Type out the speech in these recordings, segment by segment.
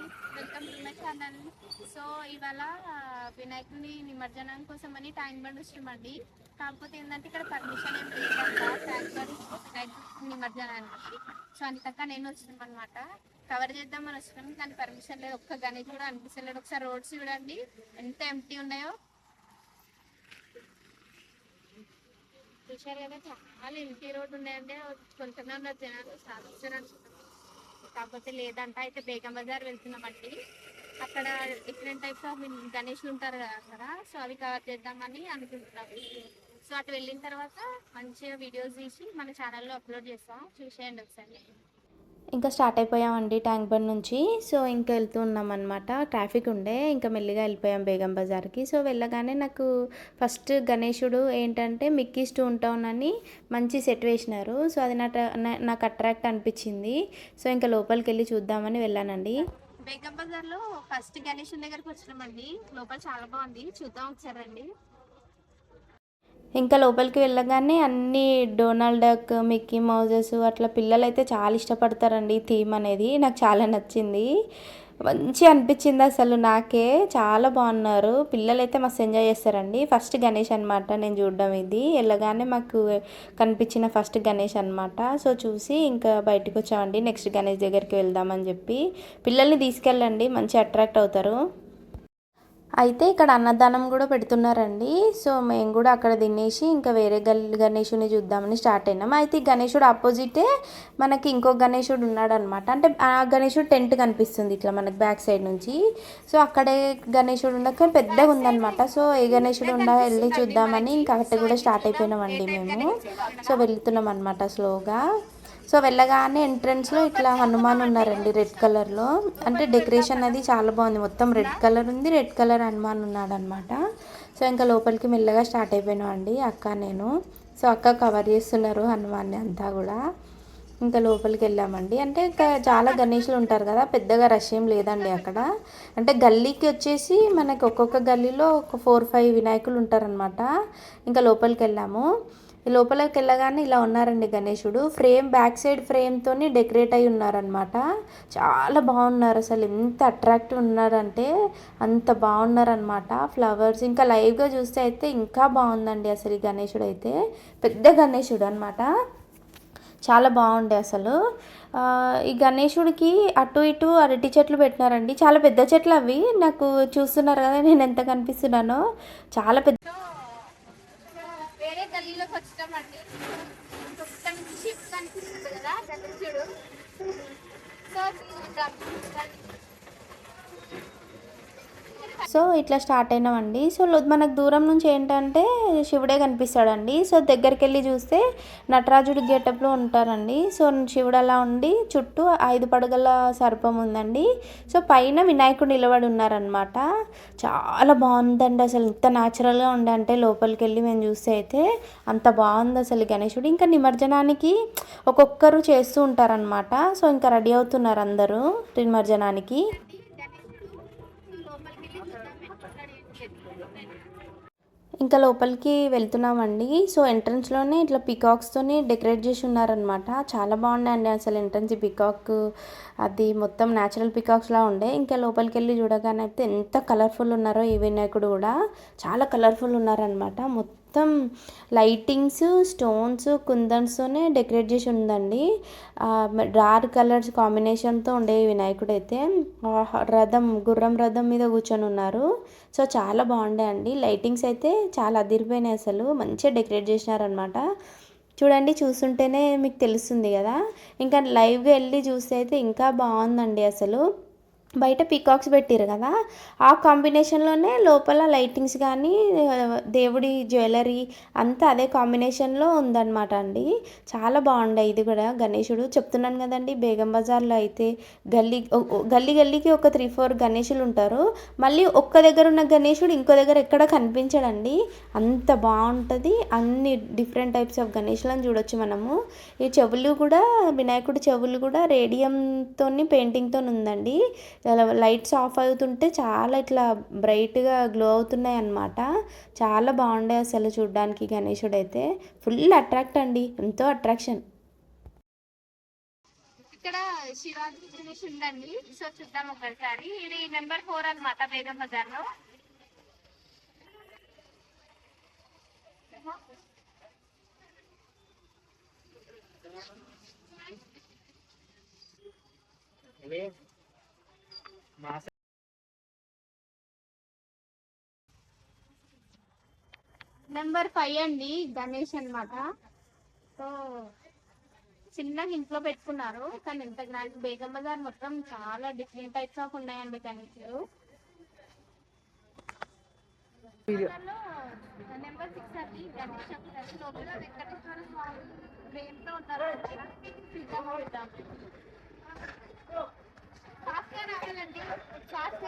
Welcome to my channel. So ఇవాళ వినాయకుని నిమజ్జనం కోసం అని ట్యాంక్ బండ్ వస్తున్నామండి కాకపోతే ఏంటంటే ఇక్కడ పర్మిషన్ ఏం లేదంట ట్యాంక్ బండ్ వినాయక నిమజ్జనానికి. సో అందుకక్క నేను వచ్చినాం అనమాట కవర్ చేద్దామని వచ్చినాం కానీ పర్మిషన్ లేదు. ఒక్క గణేష్ కూడా అనిపిస్తలేదు. ఒకసారి రోడ్స్ చూడండి. ఎంత ఎంటీ ఉన్నాయో. చూశారు కదా చాలా ఎంటీ రోడ్ ఉన్నాయంటే కొంతమంది జనాలు సాధించారు అనుకుంటున్నాం కాకపోతే లేదంట. అయితే బేగం బజార్ వెళ్తున్నామండి. అక్కడ డిఫరెంట్ టైప్స్ ఆఫ్ గణేష్లు ఉంటారు కదా అక్కడ. సో అవి కవర్ చేద్దామని అనుకుంటున్నాం సో అటు వెళ్ళిన తర్వాత మంచిగా వీడియోస్ తీసి మన ఛానల్లో అప్లోడ్ చేస్తాం. చూసేయండి ఒకసారి. ఇంకా స్టార్ట్ అయిపోయామండి ట్యాంక్ బండ్ నుంచి. సో ఇంకా వెళ్తూ ఉన్నాం ట్రాఫిక్ ఉండే ఇంకా మెల్లిగా వెళ్ళిపోయాం బేగం బజార్కి. సో వెళ్ళగానే నాకు ఫస్ట్ గణేశుడు ఏంటంటే మిక్కీ స్టోన్ టౌన్ అని మంచి సెట్ వేసినారు. సో అది నా నా- నాకు అట్రాక్ట్ అనిపించింది. సో ఇంకా లోపలికి వెళ్ళి చూద్దామని వెళ్ళానండి. బేగం బజార్లో ఫస్ట్ గణేషుడి దగ్గరికి వచ్చినామండి. లోపల చాలా బాగుంది. చూద్దాం ఒకసారి రండి. ఇంకా లోపలికి వెళ్ళగానే అన్ని డొనాల్డ్ డక్ మిక్కీ మౌజెస్ అట్లా పిల్లలు అయితే చాలా ఇష్టపడతారండి ఈ థీమ్ అనేది. నాకు చాలా నచ్చింది. మంచి అనిపించింది అసలు నాకే. చాలా బాగున్నారు. పిల్లలు అయితే మస్తు ఎంజాయ్ చేస్తారండి. ఫస్ట్ గణేష్ అనమాట నేను చూడడం ఇది. వెళ్ళగానే మాకు కనిపించిన ఫస్ట్ గణేష్ అనమాట సో చూసి ఇంకా బయటకు వచ్చామండి. నెక్స్ట్ గణేష్ దగ్గరికి వెళ్దామని చెప్పి. పిల్లల్ని తీసుకెళ్ళండి. మంచి అట్రాక్ట్ అవుతారు. అయితే ఇక్కడ అన్నదానం కూడా పెడుతున్నారండి. సో మేము కూడా అక్కడ తినేసి ఇంకా వేరే గల్ గణేషుని చూద్దామని స్టార్ట్ అయినాం. అయితే ఈ గణేషుడు ఆపోజిటే మనకి ఇంకో గణేషుడు ఉన్నాడనమాట అంటే ఆ గణేషుడు టెంట్ కనిపిస్తుంది ఇట్లా మనకి బ్యాక్ సైడ్ నుంచి. సో అక్కడే గణేషుడు ఉండక పెద్దగా ఉందన్నమాట. సో ఏ గణేషుడు ఉండా వెళ్ళి చూద్దామని ఇంకా అక్కడ కూడా స్టార్ట్ అయిపోయినామండి మేము. సో వెళ్తున్నాం అనమాట స్లోగా. సో వెళ్ళగానే ఎంట్రన్స్లో ఇట్లా హనుమాన్ ఉన్నారండి రెడ్ కలర్లో అంటే డెకరేషన్ అది చాలా బాగుంది. మొత్తం రెడ్ కలర్ ఉంది రెడ్ కలర్ హనుమాన్ ఉన్నాడనమాట. సో ఇంకా లోపలికి మెల్లగా స్టార్ట్ అయిపోయినాం అండి అక్క నేను. సో అక్క కవర్ చేస్తున్నారు హనుమాన్ని అంతా కూడా. ఇంకా లోపలికి వెళ్ళామండి. అంటే ఇంకా చాలా గణేషులు ఉంటారు కదా పెద్దగా రష్ ఏం లేదండి అక్కడ. అంటే గల్లీకి వచ్చేసి మనకి ఒక్కొక్క గల్లీలో ఒక ఫోర్ ఫైవ్ వినాయకులు ఉంటారనమాట. ఇంకా లోపలికి వెళ్ళాము. లోపలికి వెళ్ళగానే ఇలా ఉన్నారండి గణేశుడు ఫ్రేమ్ బ్యాక్ సైడ్ ఫ్రేమ్తోని డెకరేట్ అయి ఉన్నారనమాట చాలా బాగున్నారు అసలు. ఎంత అట్రాక్టివ్ ఉన్నారంటే అంత బాగున్నారనమాట ఫ్లవర్స్. ఇంకా లైవ్గా చూస్తే అయితే ఇంకా బాగుందండి అసలు ఈ గణేశుడు అయితే. పెద్ద గణేశుడు అనమాట చాలా బాగుండే అసలు. ఈ గణేశుడికి అటు ఇటు అరటి చెట్లు పెట్టినారండి. చాలా పెద్ద చెట్లు అవి. నాకు చూస్తున్నారు కదా నేను ఎంత కనిపిస్తున్నానో. చాలా పెద్ద కష్టం అండి ఇక్కడ నుంచి షిప్ కనిపిస్తుంది కదా చూడు. సో సో ఇట్లా స్టార్ట్ అయినామండి. సో మనకు దూరం నుంచి ఏంటంటే శివుడే కనిపిస్తాడండి. సో దగ్గరికి వెళ్ళి చూస్తే నటరాజుడి గెటప్లో ఉంటారండి. సో శివుడు అలా ఉండి చుట్టూ ఐదు పడగల సర్పం ఉందండి. సో పైన వినాయకుడు నిలబడి ఉన్నారనమాట చాలా బాగుందండి అసలు. ఇంత న్యాచురల్గా ఉండంటే లోపలికి వెళ్ళి మేము చూస్తే అయితే అంత బాగుంది అసలు గణేశుడు. ఇంకా నిమజ్జనానికి ఒక్కొక్కరు చేస్తూ ఉంటారనమాట సో ఇంకా రెడీ అవుతున్నారు అందరూ నిమజ్జనానికి. ఇంకా లోపలికి వెళ్తున్నామండి. సో ఎంట్రన్స్లోనే ఇట్లా పికాక్స్తోని డెకరేట్ చేసి ఉన్నారనమాట చాలా బాగుండండి అసలు ఎంట్రన్స్ పికాక్. అది మొత్తం న్యాచురల్ పికాక్స్లా ఉండే. ఇంకా లోపలికి వెళ్ళి చూడగానే అయితే ఎంత కలర్ఫుల్ ఉన్నారో ఈ వినాయకుడు కూడా. చాలా కలర్ఫుల్ ఉన్నారనమాట మొత్తం మొత్తం లైటింగ్స్ స్టోన్స్ కుందన్స్తోనే డెకరేట్ చేసి ఉందండి. డార్క్ కలర్స్ కాంబినేషన్తో ఉండే వినాయకుడు అయితే రథం గుర్రం రథం మీద కూర్చొని ఉన్నారు. సో చాలా బాగుండే అండి. లైటింగ్స్ అయితే చాలా అదిరిపోయినాయి అసలు. మంచిగా డెకరేట్ చేసినారనమాట చూడండి చూస్తుంటేనే మీకు తెలుస్తుంది కదా. ఇంకా లైవ్గా వెళ్ళి చూస్తే అయితే ఇంకా బాగుందండి అసలు. బయట పికాక్స్ పెట్టారు కదా ఆ కాంబినేషన్లోనే లోపల లైటింగ్స్ కానీ దేవుడి జ్యువెలరీ అంతా అదే కాంబినేషన్లో ఉందన్నమాట అండి. చాలా బాగుండే ఇది కూడా. గణేశుడు చెప్తున్నాను కదండి బేగం బజార్లో అయితే గల్లీ గల్లీ గల్లీకి ఒక త్రీ ఫోర్ గణేషులు ఉంటారు. మళ్ళీ ఒక్క దగ్గర ఉన్న గణేశుడు ఇంకో దగ్గర ఎక్కడ కనిపించడండి. అంత బాగుంటుంది. అన్ని డిఫరెంట్ టైప్స్ ఆఫ్ గణేషులను చూడొచ్చు మనము. ఈ చెవులు కూడా వినాయకుడి చెవులు కూడా రేడియంతో పెయింటింగ్తో ఉందండి. లైట్స్ ఆఫ్ అవుతుంటే చాలా ఇట్లా బ్రైట్గా గ్లో అవుతున్నాయి అన్నమాట. చాలా బాగుండే అసలు చూడ్డానికి గణేశుడు అయితే. ఫుల్ అట్రాక్ట్ అండి. ఎంతో అట్రాక్షన్. ఇక్కడ శివాజీ ఫినిష్ ఉందండి. సో చూద్దాం ఒకసారి. ఇది నెంబర్ ఫోర్ అన్నమాట బేగం బజార్లో నెంబర్ ఫైవ్ అండి గణేష్ అన్నమాట. సో చిన్నగా ఇంట్లో పెట్టుకున్నారు కానీ ఎంత గ్రాండ్ బేగం బజార్ మొత్తం చాలా డిఫరెంట్ టైప్స్ ఆఫ్ ఉన్నాయండి గణేష్. నెంబర్ సిక్స్ అండి గణేష్. లోపల వెంకటేశ్వర స్వామి ప్రేమతో ఉన్నారు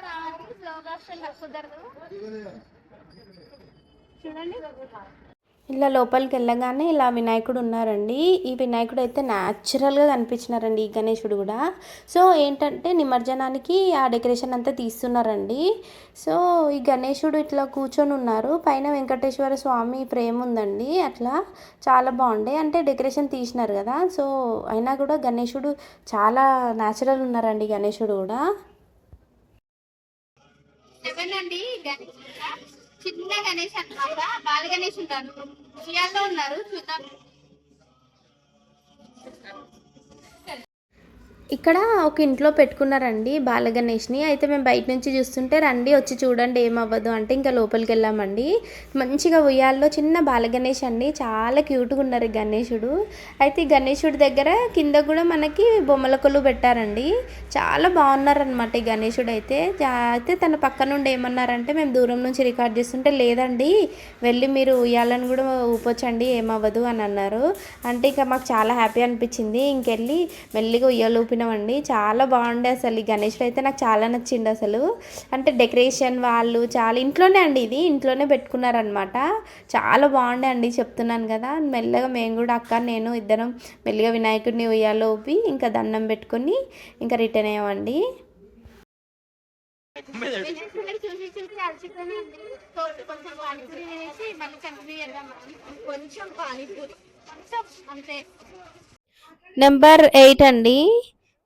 రావాలి. స్లోగా కుదరదు. చూడండి. ఇలా లోపలికి వెళ్ళగానే ఇలా వినాయకుడు ఉన్నారండి. ఈ వినాయకుడు అయితే న్యాచురల్గా కనిపించినారండి ఈ గణేశుడు కూడా. సో ఏంటంటే నిమజ్జనానికి ఆ డెకరేషన్ అంతా తీస్తున్నారండి. సో ఈ గణేశుడు ఇట్లా కూర్చొని ఉన్నారు. పైన వెంకటేశ్వర స్వామి ప్రేమ ఉందండి. అట్లా చాలా బాగుండే. అంటే డెకరేషన్ తీసినారు కదా. సో అయినా కూడా గణేశుడు చాలా న్యాచురల్ ఉన్నారండి గణేశుడు కూడా. అండి గణేష్ చిన్న గణేష్ అనమాట బాల గణేష్ ఉన్నారు ఉన్నారు. చూద్దాం. ఇక్కడ ఒక ఇంట్లో పెట్టుకున్నారండి బాలగణేష్ని. అయితే మేము బయట నుంచి చూస్తుంటే రండి వచ్చి చూడండి ఏమవ్వదు అంటే ఇంకా లోపలికి వెళ్ళామండి. మంచిగా ఉయ్యాల్లో చిన్న బాలగణేష్ అండి. చాలా క్యూట్గా ఉన్నారు గణేషుడు. అయితే గణేషుడి దగ్గర కింద కూడా మనకి బొమ్మల కొలు పెట్టారండి. చాలా బాగున్నారనమాట ఈ గణేషుడు అయితే. అయితే తన పక్క నుండి ఏమన్నారంటే మేము దూరం నుంచి రికార్డ్ చేస్తుంటే లేదండి. వెళ్ళి మీరు ఉయ్యాలను కూడా ఊపొచ్చండి ఏమవ్వదు అని అన్నారు. అంటే ఇంకా మాకు చాలా హ్యాపీ అనిపించింది. ఇంకెళ్ళి మెల్లిగా ఉయ్యాలు ఊపినామండి చాలా బాగుండే అసలు ఈ గణేష్లో అయితే నాకు చాలా నచ్చింది అసలు. అంటే డెకరేషన్ వాళ్ళు చాలా ఇంట్లోనే అండి ఇది. ఇంట్లోనే పెట్టుకున్నారనమాట చాలా బాగుండే అండి చెప్తున్నాను కదా. మెల్లగా మేము కూడా అక్క నేను ఇద్దరం మెల్లిగా వినాయకుడిని ఉయ్యాలో ఊపి ఇంకా దండం పెట్టుకొని ఇంకా రిటర్న్ అయ్యామండి. నెంబర్ ఎయిట్ అండి.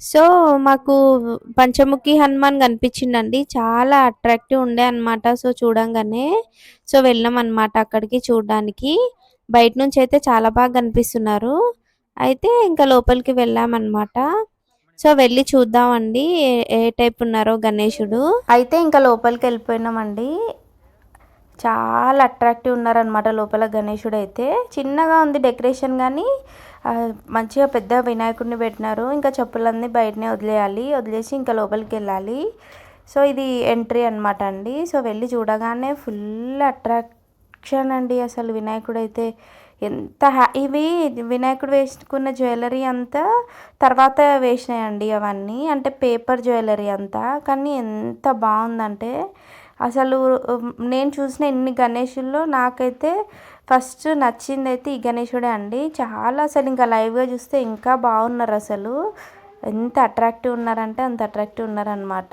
సో మాకు పంచముఖి హనుమాన్ కనిపించిందండి. చాలా అట్రాక్టివ్ ఉండే అన్నమాట. సో చూడంగానే సో వెళ్ళాం అనమాట అక్కడికి చూడడానికి. బయట నుంచి అయితే చాలా బాగా కనిపిస్తున్నారు. అయితే ఇంకా లోపలికి వెళ్ళామన్నమాట సో వెళ్ళి చూద్దామండి. ఏ- ఏ టైప్ ఉన్నారో గణేశుడు అయితే ఇంకా లోపలికి వెళ్ళిపోయినామండి. చాలా అట్రాక్టివ్ ఉన్నారనమాట లోపల గణేశుడు అయితే. చిన్నగా ఉంది డెకరేషన్ కానీ మంచిగా పెద్ద వినాయకుడిని పెట్టినారు. ఇంకా చెప్పులన్నీ బయటనే వదిలేయాలి. వదిలేసి ఇంకా లోపలికి వెళ్ళాలి. సో ఇది ఎంట్రీ అనమాట అండి. సో వెళ్ళి చూడగానే ఫుల్ అట్రాక్షన్ అండి అసలు వినాయకుడు అయితే. ఎంత హ్యా ఇవి వినాయకుడు వేసుకున్న జ్యువెలరీ అంతా తర్వాత వేసినాయండి అవన్నీ. అంటే పేపర్ జ్యువెలరీ అంతా. కానీ ఎంత బాగుందంటే అసలు నేను చూసిన ఇన్ని గణేషుల్లో నాకైతే ఫస్ట్ నచ్చింది అయితే ఈ గణేశుడే అండి. చాలా అసలు ఇంకా లైవ్గా చూస్తే ఇంకా బాగున్నారు అసలు. ఎంత అట్రాక్టివ్ ఉన్నారంటే అంత అట్రాక్టివ్ ఉన్నారనమాట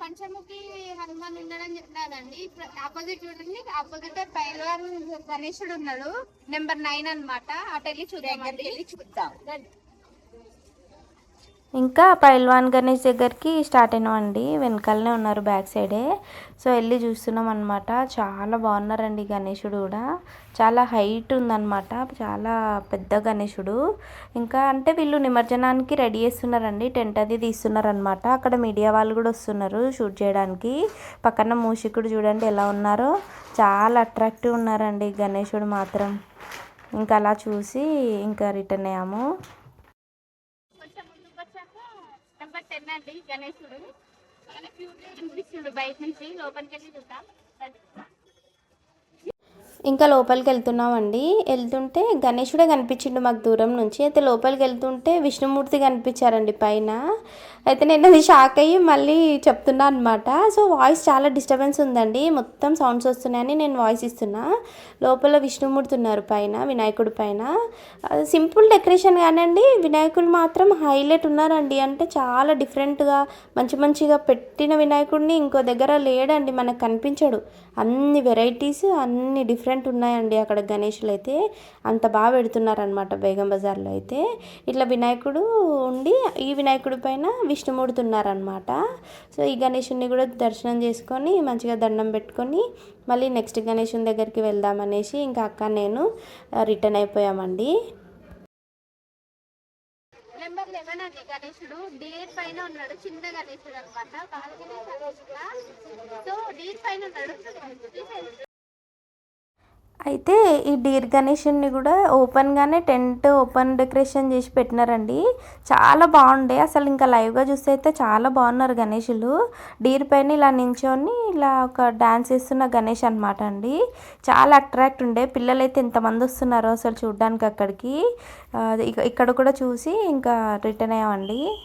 పంచముఖి హనుమాన్ ఉన్నాడని చెప్పినారండి ఆపోజిట్ చూడండి. ఆపోజిట్ పైల్వాన్ గణేశుడు ఉన్నాడు. నెంబర్ నైన్ అన్నమాట. అటు వెళ్ళి చూద్దాం. చూద్దాం ఇంకా పైల్వాన్ గణేష్ దగ్గరికి స్టార్ట్ అయినామండి. వెనకాలనే ఉన్నారు బ్యాక్ సైడే. సో వెళ్ళి చూస్తున్నాం అనమాట చాలా బాగున్నారండి గణేషుడు కూడా. చాలా హైట్ ఉందన్నమాట. చాలా పెద్ద గణేషుడు. ఇంకా అంటే వీళ్ళు నిమజ్జనానికి రెడీ చేస్తున్నారండి. టెంట్ అది తీస్తున్నారనమాట అక్కడ మీడియా వాళ్ళు కూడా వస్తున్నారు షూట్ చేయడానికి. పక్కన మూషికుడు చూడండి ఎలా ఉన్నారో. చాలా అట్రాక్టివ్ ఉన్నారండి గణేషుడు మాత్రం. ఇంకా అలా చూసి ఇంకా రిటర్న్ అయ్యాము కొంచెం ముందుకు వచ్చాక నెంబర్ టెన్ అండి గణేశుడు చాలా క్యూట్ కనిపిస్తుండు బయట నుంచి లోపలికి వెళ్ళి చూద్దాం ఇంకా లోపలికి వెళ్తున్నామండి. వెళ్తుంటే గణేశుడే కనిపించిండు మాకు దూరం నుంచి. అయితే లోపలికి వెళ్తుంటే విష్ణుమూర్తి కనిపించారండి పైన. అయితే నేను అది షాక్ అయ్యి మళ్ళీ చెప్తున్నా అనమాట సో వాయిస్ చాలా డిస్టర్బెన్స్ ఉందండి. మొత్తం సౌండ్స్ వస్తున్నాయని నేను వాయిస్ ఇస్తున్నా. లోపల విష్ణుమూర్తి ఉన్నారు పైన వినాయకుడి పైన. సింపుల్ డెకరేషన్ కానండి వినాయకుడు మాత్రం హైలైట్ ఉన్నారండి. అంటే చాలా డిఫరెంట్గా మంచి మంచిగా పెట్టిన వినాయకుడిని ఇంకో దగ్గర లేడండి మనకు కనిపించడు. అన్ని వెరైటీస్ అన్ని డిఫరెంట్ డిఫరెంట్ ఉన్నాయండి అక్కడ గణేషులు అయితే. అంత బాగా పెడుతున్నారనమాట బేగం బజార్లో అయితే. ఇట్లా వినాయకుడు ఉండి ఈ వినాయకుడి పైన విష్ణుమూర్తి ఉన్నారనమాట సో ఈ గణేషుని కూడా దర్శనం చేసుకొని మంచిగా దండం పెట్టుకొని మళ్ళీ నెక్స్ట్ గణేషుని దగ్గరికి వెళ్దామనేసి ఇంకా అక్క నేను రిటర్న్ అయిపోయామండి. నెంబర్ లెవెన్ అండి గణేశుడు డీర్ పైన ఉన్నాడు చిన్న గణేశుడు అనమాట బాలగణేశ సో డీర్ పైన ఉన్నాడు. అయితే ఈ డీర్ గణేషుని కూడా ఓపెన్గానే టెంట్ ఓపెన్ డెకరేషన్ చేసి పెట్టినారండి. చాలా బాగుండే. అసలు ఇంకా లైవ్గా చూస్తే అయితే చాలా బాగున్నారు గణేషులు. డీర్ పైన ఇలా నించొని ఇలా ఒక డ్యాన్స్ చేస్తున్న గణేష్ అనమాట అండి. చాలా అట్రాక్ట్ ఉండే. పిల్లలు అయితే ఎంతమంది వస్తున్నారో అసలు చూడడానికి అక్కడికి. ఇక- ఇక్కడ కూడా చూసి ఇంకా రిటర్న్ అయ్యామండి.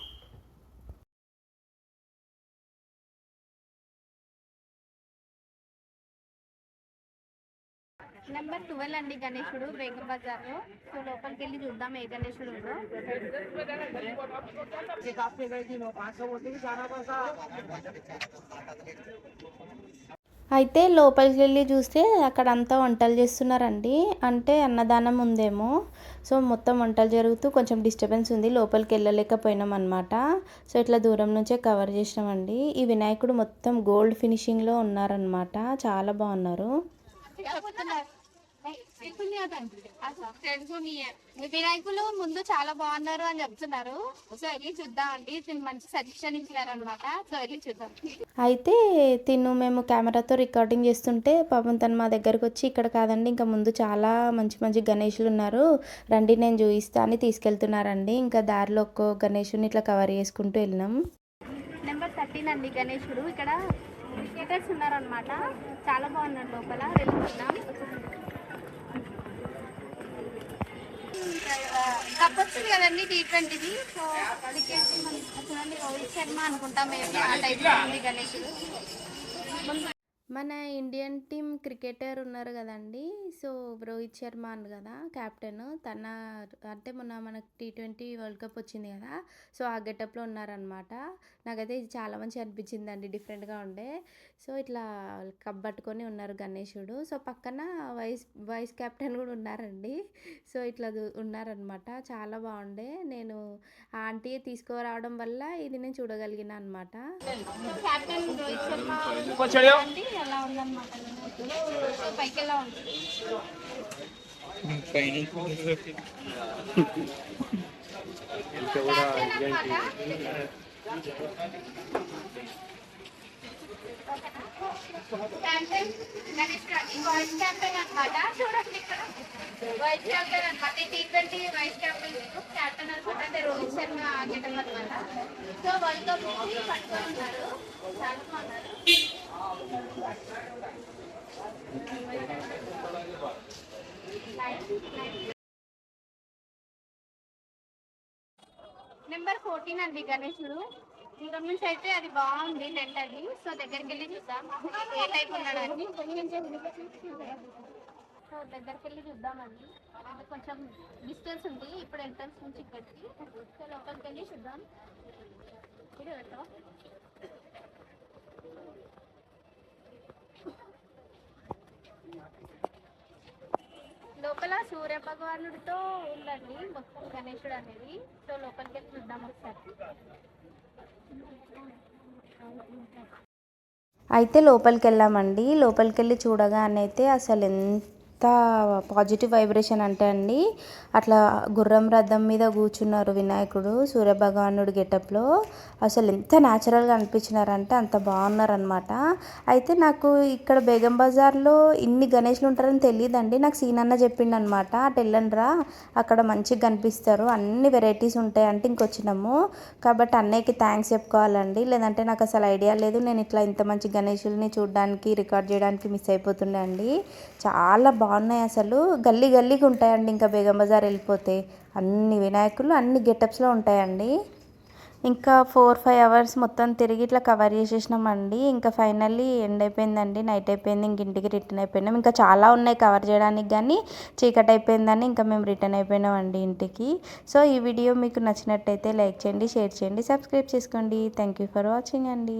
ట్వెల్వ్ అండి గణేశుడు బేగం బజార్. లో సో లోపలికి వెళ్ళి చూద్దాం ఏ గణేశుడు అయితే లోపలికి వెళ్ళి చూస్తే అక్కడ అంతా వంటలు చేస్తున్నారండి. అంటే అన్నదానం ఉందేమో. సో మొత్తం వంటలు జరుగుతూ కొంచెం డిస్టర్బెన్స్ ఉంది. లోపలికి వెళ్ళలేకపోయినాం అనమాట సో ఇట్లా దూరం నుంచే కవర్ చేసినామండి. ఈ వినాయకుడు మొత్తం గోల్డ్ ఫినిషింగ్లో ఉన్నారనమాట చాలా బాగున్నారు. వినాయకులు ముందు చాలా బాగున్నారు అని చెప్తున్నారు సో వెళ్ళి చూద్దాం అండి తిను మంచి సజెషన్ ఇచ్చినారు అనమాట సో వెళ్ళి చూద్దాం అయితే తిను మేము కెమెరాతో రికార్డింగ్ చేస్తుంటే పాపం తను మా దగ్గరకు వచ్చి ఇక్కడ కాదండి ఇంకా ముందు చాలా మంచి మంచి గణేషులు ఉన్నారు. రండి నేను చూపిస్తా అని తీసుకెళ్తున్నారండి. ఇంకా దారిలో ఒక్కో గణేషుని ఇట్లా కవర్ చేసుకుంటూ వెళ్ళినాం. నెంబర్ థర్టీన్ అండి గణేశుడు ఇక్కడ క్రికెటర్స్ ఉన్నారనమాట చాలా బాగున్నారు లోపల. వెళ్తున్నాం కప్ కదండి టీ ట్వంటీది సో అడిగేసి చూడండి రోహిత్ శర్మ అనుకుంటా మేబీ ఆ టైప్లో ఉంది గణేశుడు మన ఇండియన్ టీం క్రికెటర్ ఉన్నారు కదండి. సో రోహిత్ శర్మ అని కదా కెప్టెన్ తన అంటే మొన్న మనకు టీ ట్వంటీ వరల్డ్ కప్ వచ్చింది కదా. సో ఆ గెటప్లో ఉన్నారనమాట నాకైతే ఇది చాలా మంచి అనిపించిందండి డిఫరెంట్గా ఉండే. సో ఇట్లా కప్ పట్టుకొని ఉన్నారు గణేశుడు సో పక్కన వైస్ వైస్ కెప్టెన్ కూడా ఉన్నారండి. సో ఇట్లా ఉన్నారనమాట చాలా బాగుండే. నేను ఆంటీ తీసుకురావడం వల్ల ఇది నేను చూడగలిగిన అనమాట కెప్టెన్ వైస్ క్యాప్టెన్ అనమాట చూడండి ఇక్కడ వైస్ కెప్టెన్ అన్నమాట T twenty vice captain captain అనుకుంటే అంటే రోహిత్ శర్మ ఆగటం అనమాట సో వరల్డ్ కప్ పట్టుకొని ఉన్నారు చాలా బాగున్నారు నెంబర్ ఫోర్టీన్ అండి గణేశుడు దూరం నుంచి అయితే అది బాగుంది నెట్ అది. సో దగ్గరికి వెళ్ళి చూద్దాం. ఏ టైప్ ఉన్నాడని. సో దగ్గరికి వెళ్ళి చూద్దామండి. అది కొంచెం డిస్టెన్స్ ఉంది. ఇప్పుడు ఎంట్రన్స్ నుంచి ఇక్కడికి. సో లోపలికి వెళ్ళి చూద్దాం లోపల సూర్య భగవానుడితో ఉందండి మొత్తం గణేశుడు అనేది. సో లోపలికి వెళ్ళి చూద్దాం ఒకసారి. అయితే లోపలికి వెళ్ళామండి. లోపలికి వెళ్ళి చూడగానైతే అసలు ఎంత ఎంత పాజిటివ్ వైబ్రేషన్ అంటే అండి. అట్లా గుర్రం రథం మీద కూర్చున్నారు వినాయకుడు సూర్యభగవానుడు గెటప్లో. అసలు ఎంత న్యాచురల్గా అనిపించినారంటే అంత బాగున్నారనమాట అయితే నాకు ఇక్కడ బేగం బజార్లో ఇన్ని గణేష్లు ఉంటారని తెలియదండి నాకు సీనన్న చెప్పిండు అనమాట అటు అక్కడ మంచిగా కనిపిస్తారు. అన్ని వెరైటీస్ ఉంటాయి అంటే ఇంకొచ్చినాము. కాబట్టి అన్నయ్యకి థ్యాంక్స్ చెప్పుకోవాలండి. లేదంటే నాకు అసలు ఐడియా లేదు. నేను ఇట్లా ఇంత మంచి గణేషుల్ని చూడడానికి రికార్డ్ చేయడానికి మిస్ అయిపోతుండే అండి. చాలా బాగున్నాయి అసలు. గల్లీ గల్లీకి ఉంటాయండి ఇంకా బేగం బజార్ వెళ్ళిపోతే. అన్ని వినాయకులు అన్ని గెటప్స్లో ఉంటాయండి. ఇంకా ఫోర్ ఫైవ్ అవర్స్ మొత్తం తిరిగి ఇట్లా కవర్ చేసేసినామండి. ఇంకా ఫైనల్లీ ఎండ్ అయిపోయిందండి నైట్ అయిపోయింది ఇంక ఇంటికి రిటర్న్ అయిపోయినాం. ఇంకా చాలా ఉన్నాయి కవర్ చేయడానికి కానీ చీకటి అయిపోయిందని ఇంకా మేము రిటర్న్ అయిపోయినామండి ఇంటికి. సో ఈ వీడియో మీకు నచ్చినట్టయితే లైక్ చేయండి షేర్ చేయండి సబ్స్క్రైబ్ చేసుకోండి. థ్యాంక్ యూ ఫర్ వాచింగ్ అండి.